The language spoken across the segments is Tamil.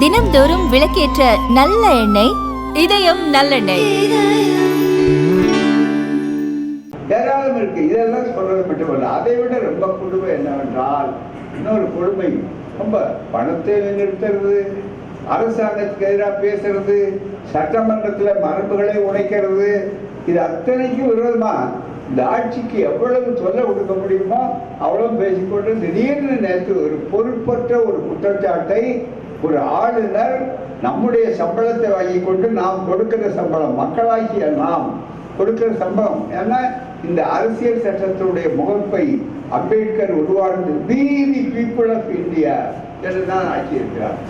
தினம்தோறும் விளக்கேற்ற நல்ல எண்ணெய் இதயம் நல்லெண்ணெய். ஏராளம் இருக்கு. இதெல்லாம் சொல்றது மட்டுமல்ல அதை விட ரொம்ப கொடுமை என்னவென்றால் இன்னொரு கொடுமை ரொம்ப பணத்தை நிறுத்துறது அரசாங்கத்துக்கு எதிராக பேசுறது சட்டமன்றத்தில் மரபுகளை உடைக்கிறது இது அத்தனைக்கும் விரோதமா? இந்த ஆட்சிக்கு எவ்வளவு தொல்லை கொடுக்க முடியுமோ அவ்வளவு பேசிக்கொண்டு திடீர்னு நேற்று ஒரு பொறுப்பற்ற ஒரு குற்றச்சாட்டை ஒரு ஆளுநர் நம்முடைய சம்பளத்தை வாங்கி கொண்டு நாம் கொடுக்கிற சம்பளம் மக்களாகிய நாம் கொடுக்கிற சம்பளம் ஏன்னா இந்த அரசியல் சட்டத்தினுடைய முகப்பை Ambedkar உருவாழ்ந்து we the people of India என்று தான் ஆக்கியிருக்கிறார்.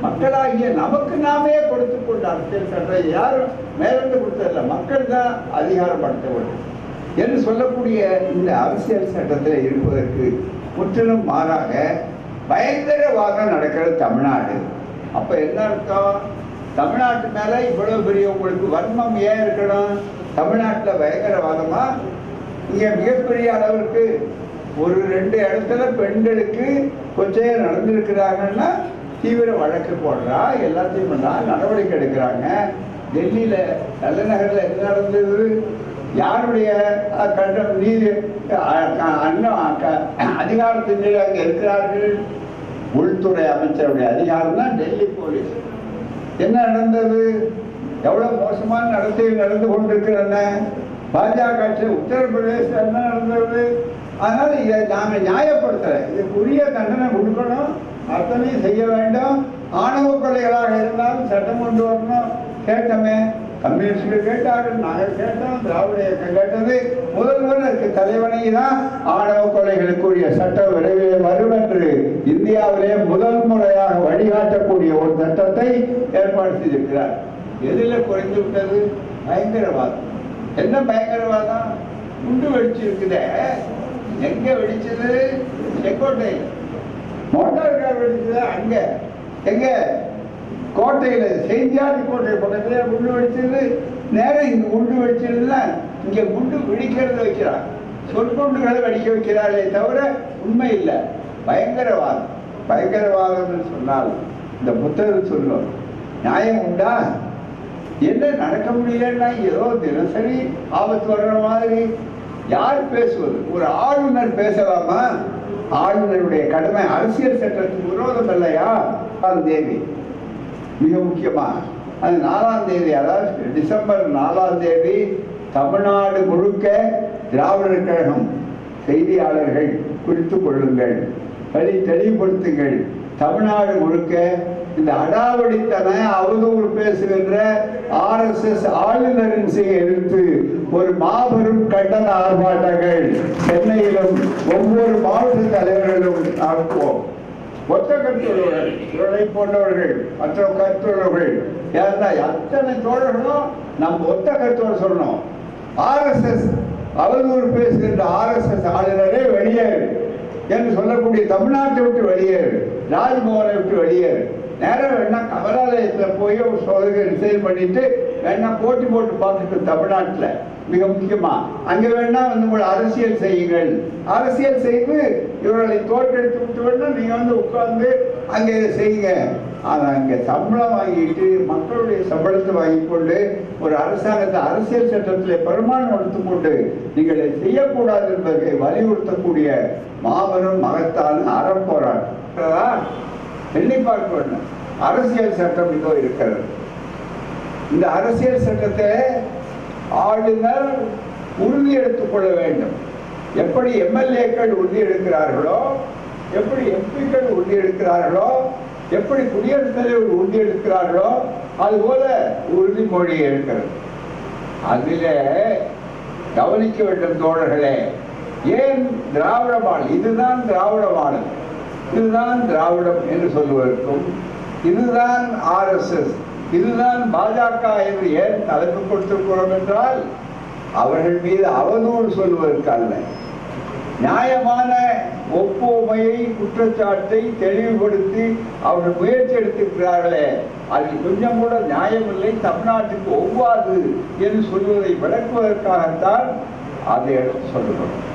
மக்களாகிய நமக்கு நாமே கொடுத்து கொண்ட அரசியல் சட்டம் யாரும் மேலிருந்து கொடுத்ததில்லை. மக்கள் தான் அதிகாரப்படுத்த வேண்டும் என்று சொல்லக்கூடிய இந்த அரசியல் சட்டத்தில் இருப்பதற்கு முற்றிலும் மாறாக பயங்கரவாதம் நடக்கிறது தமிழ்நாடு. அப்போ என்ன அர்த்தம்? தமிழ்நாட்டு மேலே இவ்வளவு பெரிய உங்களுக்கு வன்மம் ஏன் இருக்கணும்? தமிழ்நாட்டில் பயங்கரவாதமா? இங்கே மிகப்பெரிய அளவிற்கு ஒரு ரெண்டு இடத்துல பெண்களுக்கு கொஞ்சம் நடந்திருக்கிறாங்கன்னா தீவிர வழக்கு போடுறா எல்லாத்தையும் பண்ணா நடவடிக்கை எடுக்கிறாங்க. டெல்லியில் தலைநகரில் என்ன நடந்தது? யாருடைய கண்டம் நீதி க- அதிகாரத்தின் அங்கே இருக்கிறார்கள்? உள்துறை அமைச்சருடைய அதிகாரம் தான் டெல்லி போலீஸ். என்ன நடந்தது? எவ்வளவு மோசமான நடத்தையில் நடந்து கொண்டிருக்கிறன? பாஜக ஆட்சி உத்தரப்பிரதேசம் என்ன நடந்தது? அதனால இதை நாம நியாயப்படுத்தல. இதுக்குரிய தண்டனை கொடுக்கணும். அத்தனையும் செய்ய வேண்டும். ஆணவ கொலைகளாக இருந்தாலும் சட்டம் கொண்டு வரணும். கேட்டோமே. கம்யூனிஸ்ட் கேட்டார்கள் நாங்கள் கேட்டோம் திராவிட இயக்கம் கேட்டது. முதல்வருக்கு தலைவனை தான் ஆணவ கொலைகளுக்குரிய சட்டம் விரைவில் வரும் என்று இந்தியாவிலே முதல் முறையாக வழிகாட்டக்கூடிய ஒரு சட்டத்தை ஏற்பாடு செய்திருக்கிறார். எதில் குறைந்து விட்டது? பயங்கரவாதம். என்ன பயங்கரவாதம்? குண்டு வெடிச்சிருக்குதே எங்க வெடிச்சது? செங்கோட்டை மோட்டார் கார் வெடிச்சது? அங்க. எங்க? கோட்டையில் செய்தியாதி கோட்டை பக்கத்தில் குண்டு வெடிச்சது நேரம் இங்கே குண்டு வெடிச்சதுன்னா இங்கே குண்டு வெடிக்கிறது வைக்கிறான் சொற்குண்டுகளை வெடிக்க வைக்கிறார்களே தவிர உண்மை இல்லை. பயங்கரவாதம். பயங்கரவாதம்னு சொன்னால் இந்த புத்தகம் சொல்லும். நியாயம் உண்டா? என்ன நடக்க முடியலன்னா ஏதோ தினசரி ஆபத்து வர்ற மாதிரி. யார் பேசுவது? ஒரு ஆளுநர் பேசலாமா? ஆளுநருடைய கடமை அரசியல் சட்டத்துக்கு விரோதம் இல்லையா தேவி மிக முக்கியமாக. அது நாலாம் தேதி அதாவது டிசம்பர் நாலாம் தேதி தமிழ்நாடு முழுக்க திராவிடர் கழகம் செய்தியாளர்கள் குறித்து கொள்ளுங்கள். வழி தெளிவுபடுத்துங்கள். தமிழ்நாடு முழுக்க இந்த அடாவடித்தன அவதூறு பேசுகின்ற ஆர்எஸ்எஸ் ஆளுநரின் செய்ய எதிர்த்து ஒரு மாபெரும் கண்டன ஆர்ப்பாட்டங்கள் சென்னையிலும் ஒவ்வொரு மாவட்ட தலைவர்களும் நடத்துவோம். ஒத்த கற்றுள்ளவர்கள் இவரை போன்றவர்கள் மற்ற கற்றுள்ளவர்கள் யாருன்னா அத்தனை தோழர்களும் நம்ம ஒத்த கருத்தோடு சொல்லணும் ஆர்எஸ்எஸ் அவதூறு பேசுகின்ற ஆர்எஸ்எஸ் ஆளுநரே வெளியேறு என்று சொல்லக்கூடிய தமிழ்நாட்டை விட்டு வெளியேறு ராஜ்பவனை விட்டு வெளியேறு நேரம் வேணா கமலாலயத்தில் போய் ஒரு சோதனை ரிசைன் பண்ணிட்டு வேணா போட்டி போட்டு பார்த்துட்டு தமிழ்நாட்டில். மிக முக்கியமா. அங்க வேணா வந்து உங்களை அரசியல் செய்யுங்கள். அரசியல் செய்து இவர்களை தோற்கடித்து விட்டு வேணா நீங்க வந்து உட்கார்ந்து அங்க இதை செய்யுங்க. ஆனா அங்க சம்பளம் வாங்கிட்டு மக்களுடைய சம்பளத்தை வாங்கி கொண்டு ஒரு அரசாங்கத்தை அரசியல் சட்டத்திலே பெருமானம் எடுத்துக்கொண்டு நீங்கள் செய்யக்கூடாது என்பதை வலியுறுத்தக்கூடிய மாபெரும் மகத்தான அறப்போராட்டம் எண்ணி பார்க்க வேண்டும். அரசியல் சட்டம் இதோ இருக்கிறது. இந்த அரசியல் சட்டத்தை ஆளுநர் உறுதி எடுத்துக் கொள்ள வேண்டும். எப்படி எம்எல்ஏக்கள் உறுதி எடுக்கிறார்களோ எப்படி எம்பிக்கள் உறுதி எடுக்கிறார்களோ எப்படி குடியரசுத் தலைவர் உறுதி எடுக்கிறார்களோ அதுபோல உறுதிமொழி எடுக்கிறது. அதில கவனிக்க வேண்டும் தோழர்களே ஏன் திராவிட மாடல்? இதுதான் திராவிட மாடல். இதுதான் திராவிடம் என்று சொல்வதற்கும் இதுதான் ஆர்எஸ்எஸ் இதுதான் பாஜக என்று ஏன் தலைப்பு கொடுத்திருக்கிறோம் என்றால் அவர்கள் மீது அவதூறு சொல்வதற்கல்ல. நியாயமான ஒப்புமையை குற்றச்சாட்டை தெளிவுபடுத்தி அவர்கள் முயற்சி எடுத்திருக்கிறார்களே அதில் கொஞ்சம் கூட நியாயமில்லை தமிழ்நாட்டுக்கு ஒவ்வாது என்று சொல்வதை விளக்குவதற்காகத்தான் அதை எடுத்து சொல்லுகிறோம்.